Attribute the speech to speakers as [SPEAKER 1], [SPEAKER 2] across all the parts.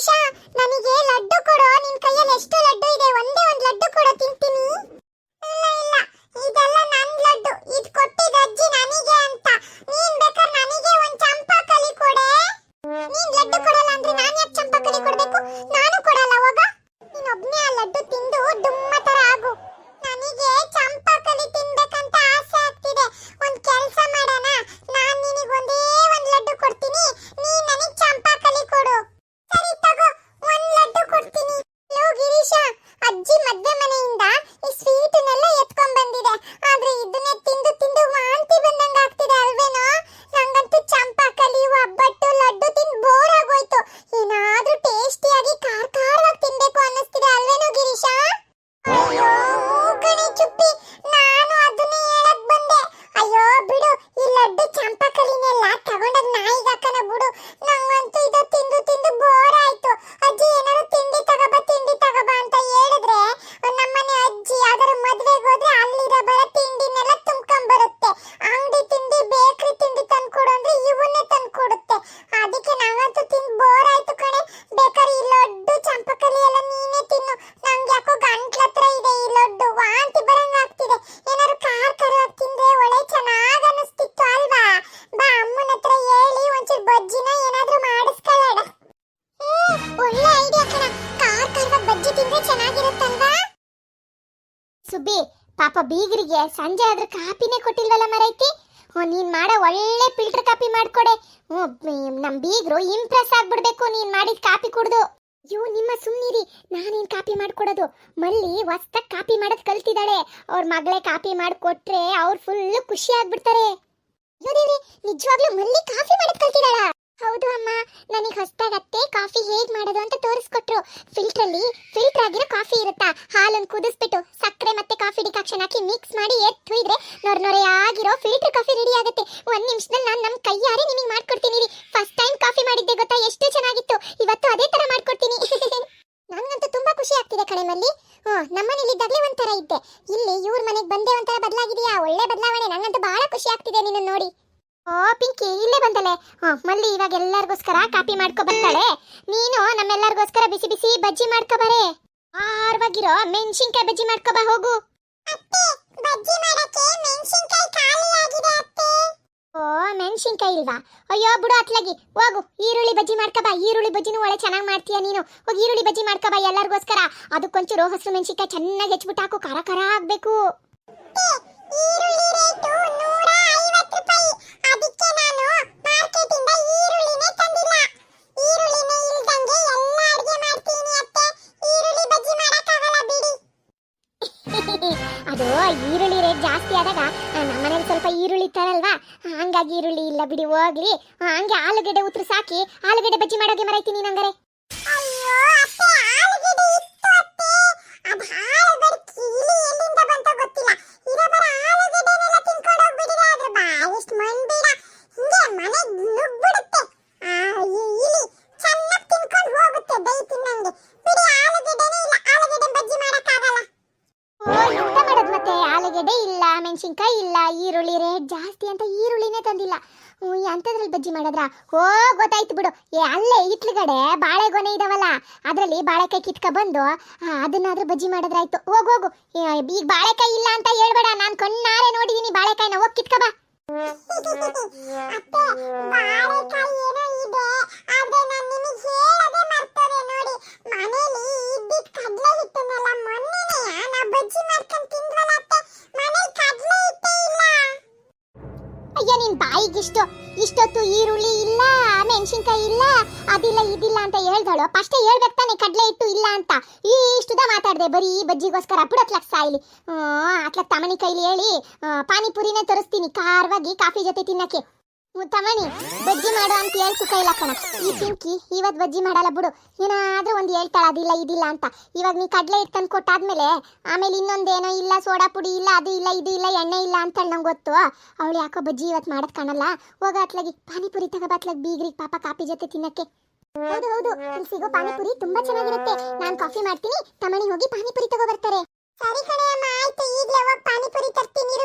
[SPEAKER 1] ಗಿರೀಶ ನನಗೆ ಲಡ್ಡು ಕೊಡು. ನಿನ್ ಕೈಯಲ್ಲಿ ಎಷ್ಟು ಲಡ್ಡು ಇದೆ? ಒಂದೇ ಒಂದು ಲಡ್ಡು ಕೊಡು, ತಿಂತೀನಿ. ಇಲ್ಲ ಇಲ್ಲ. ಇದೆಲ್ಲ ನನ್ ಲಡ್ಡು. ಇದ್ ಕೊಟ್ಟಿದ ಅಜ್ಜಿ ನನಗೆ ಅಂತ. ನೀನ್ ಬೇಕಾದ್ರೆ ನನಗೆ ಒಂದ್ ಚಂಪಾಕಲಿ ಕೊಡೆ. ನೀನ್ ಲಡ್ಡು ಕೊಡಲ್ಲ ಅಂದ್ರೆ ನಾನ್ ಯಾಕೆ ಚಂಪಾಕಲಿ ಕೊಡ್ಬೇಕು? ನಾನು ಕೊಡಲ್ಲ ಅವಾಗ ನೀನ್ ಒಬ್ನೇ ಆ ಲಡ್ಡು ತಿಂದು ಬೀಗರಿಗೆ ಸಂಜೆ ಆದ್ರೆ ಕಾಪಿನೇ ಕೊಟ್ಟಿಲ್ವಲ್ಲ ಮರೈತಿ? ನೀನ್ ಮಾಡೋ ಒಳ್ಳೆ ಫಿಲ್ಟರ್ ಕಾಪಿ ಮಾಡ್ಕೊಡೆ. ನಮ್ ಬೀಗ್ರು ಇಂಪ್ರೆಸ್ ಆಗ್ಬಿಡ್ಬೇಕು ನೀನ್ ಮಾಡಿದ ಕಾಪಿ ಕುಡ್ದು. ಅಯ್ಯೋ, ನಿಮ್ಮ ಸುಮ್ಮನಿರಿ ನಾನೇನ್ ಕಾಪಿ ಮಾಡ್ಕೊಡೋದು? ಮಲ್ಲಿ ಹೊಸ್ದಾಗ್ ಕಾಪಿ ಮಾಡೋದ್ ಕಲ್ತಿದ್ದಾಳೆ. ಅವ್ರ ಮಗಳೇ ಕಾಪಿ ಮಾಡ್ಕೊಟ್ರೆ ಅವ್ರು ಫುಲ್ ಖುಷಿ ಆಗ್ಬಿಡ್ತಾರೆ. ನಿಜವಾಗ್ಲೂ ಮಲ್ಲಿ ಕಾಫಿ ಮಾಡೋದ್ ಕಲ್ತಿದ್ದಾಳ? ಹೌದು ಅಮ್ಮ. ನನಗೆ ಹೊಸ್ದಾಗ್ ಕಾಫಿ ಹೇಗ್ ಮಾಡೋದು ಅಂತ ತೋರಿಸ್ಕೊಟ್ರು. ಫಿಲ್ಟರ್ ಅಲ್ಲಿ ಫಿಲ್ಟರ್ ಆಗಿರೋ ಕಾಫಿ ಇರುತ್ತಾ? ಹಾಲನ್ನು ಕುದಿಸ್ಬಿಟ್ಟು ಸಕ್ಕರೆ ಮತ್ತೆ ಕಾಫಿ ಡಿಕಾಕ್ಷನ್ ಹಾಕಿ ಮಿಕ್ಸ್ ಮಾಡಿ ಎತ್ತು ಇದ್ರೆ ಆಗಿರೋ ಫಿಲ್ಟರ್ ಕಾಫಿ ರೆಡಿ ಆಗುತ್ತೆ. ಒಂದ್ ನಿಮಿಷದಲ್ಲಿ ನಾನು ನಮ್ಮ ಕೈಯಾರೆ ನಿಮಗೆ ಮಾಡ್ಕೊಡ್ತೀನಿ ಫಸ್ಟ್ ಟೈಮ್ ಕಾಫಿ ಮಾಡಿದ್ದೆ ಗೊತ್ತಾ? ಎಷ್ಟು ಚೆನ್ನಾಗಿತ್ತು. ಇವತ್ತು ಅದೇ ತರ ಮಾಡ್ಕೊಡ್ತೀನಿ. ನನಗಂತೂ ತುಂಬಾ ಖುಷಿ ಆಗ್ತಿದೆ ಕಣೆ ಮಲ್ಲಿ. ಹ್ಮ್, ನಮ್ಮನೇಲಿ ಇದ್ದಾಗಲೇ ಒಂಥರ ಇದ್ದೆ ಇಲ್ಲಿ ಇವ್ರ ಮನೆಗೆ ಬಂದೇ ಒಂಥರ ಬದಲಾಗಿದೆಯಾ ಒಳ್ಳೆ ಬದಲಾವಣೆ ನಂಗಂತೂ ಬಹಳ ಖುಷಿ ಆಗ್ತಿದೆ ನಿನ್ನ ನೋಡಿ ಓ ಪಿಂಕಿ ಇಲ್ಲೇ ಬಂದಲೆ. ಮಲ್ಲಿ ಇವಾಗ ಎಲ್ಲರಿಗೋಸ್ಕರ ಕಾಪಿ ಮಾಡ್ಕೊ ಬರ್ತಾಳೆ. ನೀನು ನಮ್ಮೆಲ್ಲರಿಗೋಸ್ಕರ ಬಿಸಿ ಬಿಸಿ ಬಜ್ಜಿ ಮಾಡ್ಕೊ ಬರೆ. ಆರ್ವಾಗಿರೋ ಮೆಣಸಿನ್ಕಾಯಿ ಬಜ್ಜಿ ಮಾಡ್ಕೊ ಬಾ ಹೋಗು. ಓ ಮೆಣಸಿನ್ಕಾಯಿ ಇಲ್ವಾ? ಅಯ್ಯೋ ಬಿಡು ಅತ್ಲಾಗಿ. ಹೋಗು ಈರುಳ್ಳಿ ಬಜ್ಜಿ ಮಾಡ್ಕೊ ಬಾ. ಈರುಳ್ಳಿ ಬಜ್ಜಿನೂ ಒಳ್ಳೆ ಚೆನ್ನಾಗಿ ಮಾಡ್ತೀಯ ನೀನು. ಹೋಗಿ ಈರುಳ್ಳಿ ಬಜ್ಜಿ ಮಾಡ್ಕೊ ಬಾ ಎಲ್ಲರಿಗೋಸ್ಕರ. ಅದಕ್ಕೊಂಚೂರು ಹಸಿರು ಮೆಣಸಿನ್ಕಾಯಿ ಚೆನ್ನಾಗಿ ಹೆಚ್ಚಿಬಿಟ್ಟು ಹಾಕು. ಖಾರ ಖಾರ ಆಗ್ಬೇಕು. ಅದು ಈರುಳ್ಳಿ ರೇಟ್ ಜಾಸ್ತಿ ಆದಾಗ ನಮ್ಮನೇಲಿ ಸ್ವಲ್ಪ ಈರುಳ್ಳಿ ತರಲ್ವಾ ಹಂಗಾಗಿ ಈರುಳ್ಳಿ ಇಲ್ಲ ಬಿಡಿ ಹೋಗ್ಲಿ. ಹಂಗೆ ಆಲೂಗಡ್ಡೆ ಉತ್ರು ಸಾಕಿ ಆಲೂಗಡ್ಡೆ ಬಜ್ಜಿ ಮಾಡೋಕೆ ಮರೈತೀನಿ ನಂಗರೆ ಇಲ್ಲ ಆಲೂಗೆಡ್ಡೆ ಇಲ್ಲ ಮೆಣಸಿನ್ಕಾಯಿ ಇಲ್ಲ ಈರುಳ್ಳಿ ರೇಟ್ ಜಾಸ್ತಿ ಅಂತ ಈರುಳ್ಳಿನೇ ತಂದಿಲ್ಲ ಹ್ಞೂ ಎಂಥದ್ರಲ್ಲಿ ಬಜ್ಜಿ ಮಾಡಿದ್ರ ಓ ಗೊತ್ತಾಯ್ತು ಬಿಡು ಏ ಅಲ್ಲೇ ಇಟ್ಲುಗಡೆ ಬಾಳೆಗೊನೆ ಇದಾವಲ್ಲ ಅದರಲ್ಲಿ ಬಾಳೆಕಾಯಿ ಕಿತ್ಕ ಬಂದು ಅದನ್ನಾದ್ರೂ ಬಜ್ಜಿ ಮಾಡಿದ್ರಾಯ್ತು ಹೋಗು ಹೋಗು ಈಗ ಬಾಳೆಕಾಯಿ ಇಲ್ಲ ಅಂತ ಹೇಳ್ಬೇಡ ನಾನು ಕಣ್ಣಾರೆ ನೋಡಿದೀನಿ ಬಾಳೆಕಾಯಿನ ಹೋಗಿ ಕಿತ್ಕ ಬಾ ಅತ್ತೆ, ಬಾಳೆಕಾಯಿ ಏನೋ ಇದೆ, ಆದ್ರೆ ನಾನು ನಿಮಗೆ ಹೇಳದೆ ಮನೇಲಿ ಇದ್ದಿದ್ ಕಡ್ಲೆ ಹಿಟ್ಟನ್ನೆಲ್ಲ ಮೊನ್ನೆನೇ ನಾ ಬಜ್ಜಿ ಮಾಡ್ಕೊಂಡು ತಿಂದ್ವಲ್ಲ ಅತ್ತೆ ಮನೇಲಿ ಕಡ್ಲೆ ಹಿಟ್ಟೇ ಇಲ್ಲ. ಅಯ್ಯೋ, ನಿನ್ ಬಾಯಿಗಿಷ್ಟು, ಇಷ್ಟೊತ್ತು ಈರುಳ್ಳಿ ಇಲ್ಲ, ಮೆಣಸಿನ್ಕಾಯಿ ಇಲ್ಲ, ಅದಿಲ್ಲ, ಇದಿಲ್ಲ ಅಂತ ಹೇಳ್ದಳು. ಫಸ್ಟ್ ಹೇಳ್ಬೇಕು ತಾನೆ, ಕಡಲೆ ಹಿಟ್ಟು ಇಲ್ಲ ಅಂತ. ಈ ಇಷ್ಟುದ ಮಾತಾಡ್ದೆ, ಬರೀ ಬಜ್ಜಿಗೋಸ್ಕರ ಬಿಡತ್ಲಕ್ ಆ ಅತ್ಲಕ್ ತಮನಿ ಕೈಲಿ ಹೇಳಿ ಪಾನಿಪುರಿನೇ ತರಿಸ್ತೀನಿ, ಖಾರವಾಗಿ ಕಾಫಿ ಜೊತೆ ತಿನ್ನಕ್ಕೆ. ತಮಣಿ ಬಜ್ಜಿ ಮಾಡು ಅಂತ ಹೇಳ್ ಇಲ್ಲ ಕಣ. ಈ ಪಿಂಕಿ ಇವತ್ ಬಜ್ಜಿ ಮಾಡಲ್ಲ ಬಿಡು. ಏನಾದ್ರೂ ಒಂದು ಹೇಳ್ತಾಳ ಅದಿಲ್ಲ ಇದಿಲ್ಲ ಅಂತ. ಇವಾಗ ನೀ ಕಡಲೆ ಹಿಟ್ಟು ತಂದು ಕೊಟ್ಟಾದ್ಮೇಲೆ, ಆಮೇಲೆ ಇನ್ನೊಂದೇನೋ ಇಲ್ಲ, ಸೋಡಾ ಪುಡಿ ಇಲ್ಲ, ಅದು ಇಲ್ಲ, ಇದು ಇಲ್ಲ, ಎಣ್ಣೆ ಇಲ್ಲ ಅಂತ ನಂಗೆ ಗೊತ್ತು. ಅವಳು ಯಾಕೋ ಬಜ್ಜಿ ಇವತ್ತು ಮಾಡೋದ್ ಕಾಣಲ್ಲ. ಹೋಗ ಅತ್ಲಾಗಿ, ಪಾನಿಪುರಿ ತಗೋಬಾತ್ಲಾಗ ಬೀಗ್ರಿಗೆ, ಪಾಪ ಕಾಫಿ ಜೊತೆ ತಿನ್ನಕ್ಕೆ. ಹೌದು ಹೌದು. ಇಲ್ಲಿ ಸಿಗೋ ಪಾನಿಪುರಿ ತುಂಬಾ ಚೆನ್ನಾಗಿರುತ್ತೆ. ನಾನು ಕಾಫಿ ಮಾಡ್ತೀನಿ. ತಮಣಿ ಹೋಗಿ ಪಾನಿಪುರಿ ತಗೋ ಬರ್ತಾರೆ. ಸರಿ ಕಣೆ ಅಮ್ಮ ಆಯ್ತು. ಈಗ್ಲೇ ಹೋಗಿ ಪಾನಿಪುರಿ ತರ್ತೀನಿ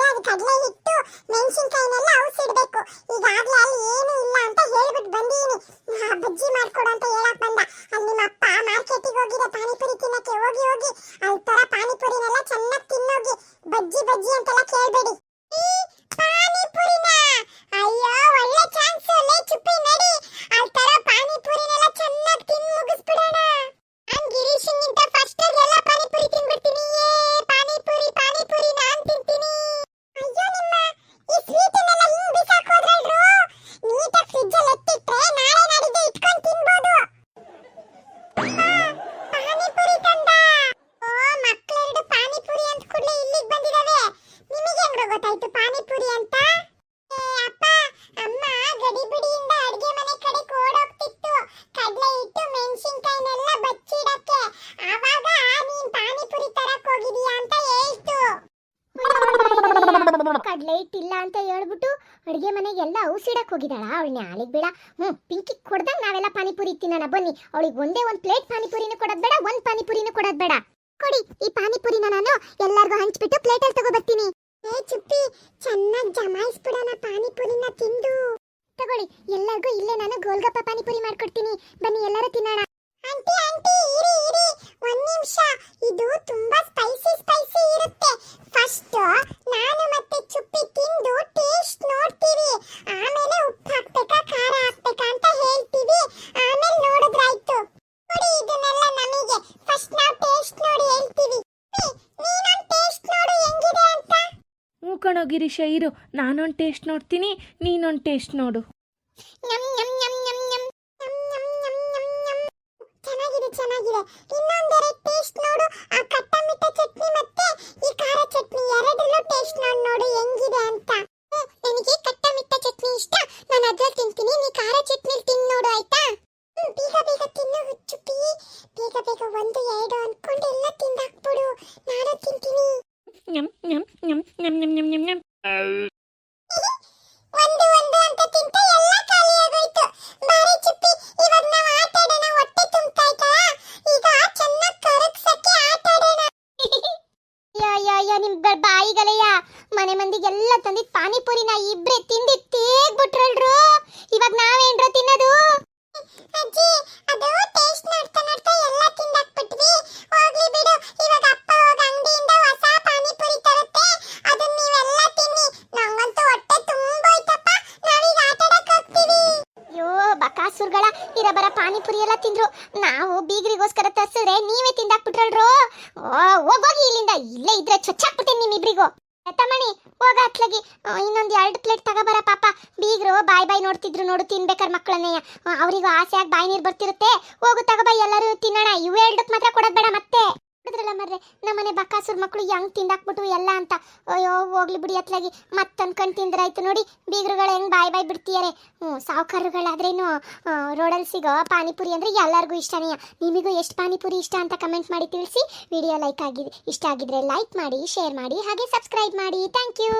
[SPEAKER 1] ಹಾಕಿರೋ ಅದು ಕಡಲೆ ಹಿಟ್ಟು ಮೆಣಸಿನಕಾಯಿನೆಲ್ಲ ಔಸಿಡ್ಬೇಕು ಈಗಾಗಲೇ ಅಲ್ಲಿ ಏನು ಇಲ್ಲ ಅಂತ ಹೇಳ್ಬಿಟ್ಟು ಬಂದೀನಿ. ಬಜ್ಜಿ ಮಾಡ್ಕೊಡು ಅಂತ ಹೇಳಕ್ ಬಂದ. ಅಲ್ಲಿ ನಿಮ್ಮ ಅಪ್ಪ ಮಾರ್ಕೆಟಿಗೆ ಹೋಗಿರೋ ಪಾನಿಪುರಿ ತಿನ್ನಕ್ಕೆ ಹೋಗಿ ಹೋಗಿ ಅಲ್ಲಿ ತರ ಪಾನಿಪುರಿನೆಲ್ಲ ಚೆನ್ನಾಗಿ ತಿನ್ನೋಗಿ ಬಜ್ಜಿ ಬಜ್ಜಿ ಅಂತೆಲ್ಲ ಕೇಳಬೇಡಿ. ಹೇಳ್ಬಿಟ್ಟು ಮನೆಗೆ ಎಲ್ಲ ಔಸಿಡಕ್ಕೆ ಹೋಗಿದ್ದಾಳ. ಅವಳನ್ನ ಆಳಿಗೆ ಬೇಡ ಹ್ಞೂ ಪಿಂಕಿ ಕೊಡ್ದಂಗೆ ನಾವೆಲ್ಲ ಪಾನಿಪುರಿ ತಿನ್ನೋಣ ಬನ್ನಿ. ಅವಳಿಗೆ ಒಂದೇ ಒಂದು ಪ್ಲೇಟ್ ಪಾನಿಪುರಿನೂ ಕೊಡೋದು ಬೇಡ, ಒಂದು ಪಾನಿಪುರಿನೂ ಕೊಡೋದು ಬೇಡ. ಕೊಡಿ, ಈ ಪಾನಿಪುರಿನ ನಾನು ಎಲ್ಲರಿಗೂ ಹಂಚ್ಬಿಟ್ಟು ಪ್ಲೇಟಲ್ಲಿ ತಗೋಬರ್ತೀನಿ. ಏ, ಚುಪ್ಪಿ, ಚೆನ್ನಾಗಿ ಜಮಾಯಿಸ್ಬಿಡೋಣ ಪಾನಿಪುರಿನ ತಿಂದು. ತಗೊಳ್ಳಿ, ಎಲ್ಲರಿಗೂ ಇಲ್ಲೇ ನಾನು ಗೋಲ್ಗಪ್ಪ ಪಾನಿಪುರಿ ಮಾಡ್ಕೊಡ್ತೀನಿ. ಬನ್ನಿ, ಎಲ್ಲರೂ ತಿನ್ನೋಣ.
[SPEAKER 2] ಗಿರೀಶ, ಇರು. ನಾನೊಂದು ಟೇಸ್ಟ್ ನೋಡ್ತೀನಿ, ನೀನೊಂದು ಟೇಸ್ಟ್ ನೋಡು.
[SPEAKER 1] ಚೆನ್ನಾಗಿದೆ ಚೆನ್ನಾಗಿದೆ. ಇನ್ನೊಂದೆರಡು ಟೇಸ್ಟ್ ನೋಡು. ಆ ಕಟ್ಟ ಚಟ್ನಿ ಮತ್ತೆ ಈ ಖಾರ ಚಟ್ನಿ. ಎರಡರಲ್ಲೂ ಟೇಸ್ಟ್ ನೋಡು ನೋಡು, ಹೆಂಗಿದೆ ಅಂತ. ನನಗೆ ಕಟ್ಟ ಚಟ್ನಿ ಇಷ್ಟ? ನಾನು ಅದ್ರಲ್ಲಿ ತಿಂತೀನಿ. ನೀ ಖಾರ ಚಟ್ನಿ ತಿನ್ ನೋಡು, ಆಯ್ತಾ? ಬೇಗ ಬೇಗ ತಿನ್ನು ಹುಚ್ಚುಪ್ಪಿ. ಬೇಗ ಬೇಗ ಒಂದು, ಎರಡು ಅನ್ಕೊಂಡಿಲ್ಲ. ಮನೆ ಮಂದಿಗೆಲ್ಲ ತಂದಿದ್ ಪಾನಿಪುರಿನ ಇಬ್ರೆ ತಿಂದಿ ತೇಗ್ಬಿಟ್ರಲ್ರು ಇವಾಗ ನಾವೇನ್ರ ತಿನ್ನೋದು? ಅಜ್ಜಿ ಅದು ಟೇಸ್ಟ್ ನೋಡ್ತಾ ನೋಡ್ತಾ ಎಲ್ಲ ತಿಂದಾಕ್ಬಿಟ್ವಿ. ಹೋಗ್ಲಿ ಬಿಡು ಇವಾಗ ಅಪ್ಪ ಹೋಗ ಅಂಗಡಿಯಿಂದ ಹೊಸ ಪಾನಿಪುರಿ ತರುತ್ತೆ. ಅದನ್ನ ನೀವೆಲ್ಲ ತಿನ್ನಿ. ನಂಗಂತೂ ಹೊಟ್ಟೆ ತುಂಬೋಯ್ತಪ್ಪ ನಾವೀಗ ಆಟ ಆಡಕ್ ಹೋಗ್ತೀವಿ. ಅಯ್ಯೋ ಬಕಾಸುರ್ಗಳ ಇರಬರ ಪಾನಿಪುರಿ ಎಲ್ಲ ತಿಂದ್ರು. ನಾವು ಬೀಗರಿಗೋಸ್ಕರ ತರ್ಸಿದ್ರೆ ನೀವೇ ತಿಂದಾಕ್ಬಿಟ್ರಲ್ರು ಓ ಹೋಗೋಗಿ ಇಲ್ಲಿಂದ. ಇಲ್ಲೇ ಇದ್ರೆ ನಿಮ್ಮಿಬ್ರಿಗೂ ತಮ್ಮಣಿ ಹೋಗ ಅತ್ಲಗಿ. ಇನ್ನೊಂದು ಎರಡು ಪ್ಲೇಟ್ ತಗೋಬರ ಪಾಪ. ಬೀಗ್ರು, ಬಾಯ್ ಬಾಯ್ ನೋಡ್ತಿದ್ರು ನೋಡು, ತಿನ್ಬೇಕಾರ್ ಮಕ್ಕಳನ್ನೇ ಅವರಿಗೂ ಆಸೆಯಾಗಿ ಬಾಯಿ ನೀರು ಬರ್ತಿರುತ್ತೆ. ಹೋಗು ತಗೋಬಾಯ್ ಎಲ್ಲರೂ ತಿನ್ನೋಣ. ಇವು ಎರಡಕ್ಕೆ ಮಾತ್ರ ಕೊಡೋದು ಬೇಡ ಮತ್ತೆ. ನೋಡಿದ್ರಲ್ಲ ಮರ್ರೆ? ನಮ್ಮನೆ ಬಕಾಸುರ್ ಮಕ್ಕಳು ಹೆಂಗ್ ತಿಂದಾಕ್ಬಿಟ್ಟು ಎಲ್ಲ ಅಂತ. ಅಯ್ಯೋ, ಹೋಗ್ಲಿ ಬಿಡಿ ಅತ್ಲಾಗಿ. ತಿಂದ್ರೆ ತಿಂದ್ರಾಯ್ತು ನೋಡಿ. ಬೀಗರುಗಳು ಹೆಂಗ್ ಬಾಯ್ ಬಾಯ್ ಬಿಡ್ತೀಯಾರೆ. ಹ್ಞೂ ಸಾವುಕಾರರುಗಳಾದ್ರೇನು ರೋಡಲ್ಲಿ ಸಿಗೋ ಪಾನಿಪುರಿ ಅಂದ್ರೆ ಎಲ್ಲರಿಗೂ ಇಷ್ಟನೇ ನಿಮಗೂ ಎಷ್ಟು ಪಾನಿಪುರಿ ಇಷ್ಟ ಅಂತ ಕಮೆಂಟ್ ಮಾಡಿ ತಿಳಿಸಿ. ವಿಡಿಯೋ ಲೈಕ್ ಆಗಿದೆ ಇಷ್ಟ ಆಗಿದ್ರೆ ಲೈಕ್ ಮಾಡಿ, ಶೇರ್ ಮಾಡಿ, ಹಾಗೆ ಸಬ್ಸ್ಕ್ರೈಬ್ ಮಾಡಿ. Thank you.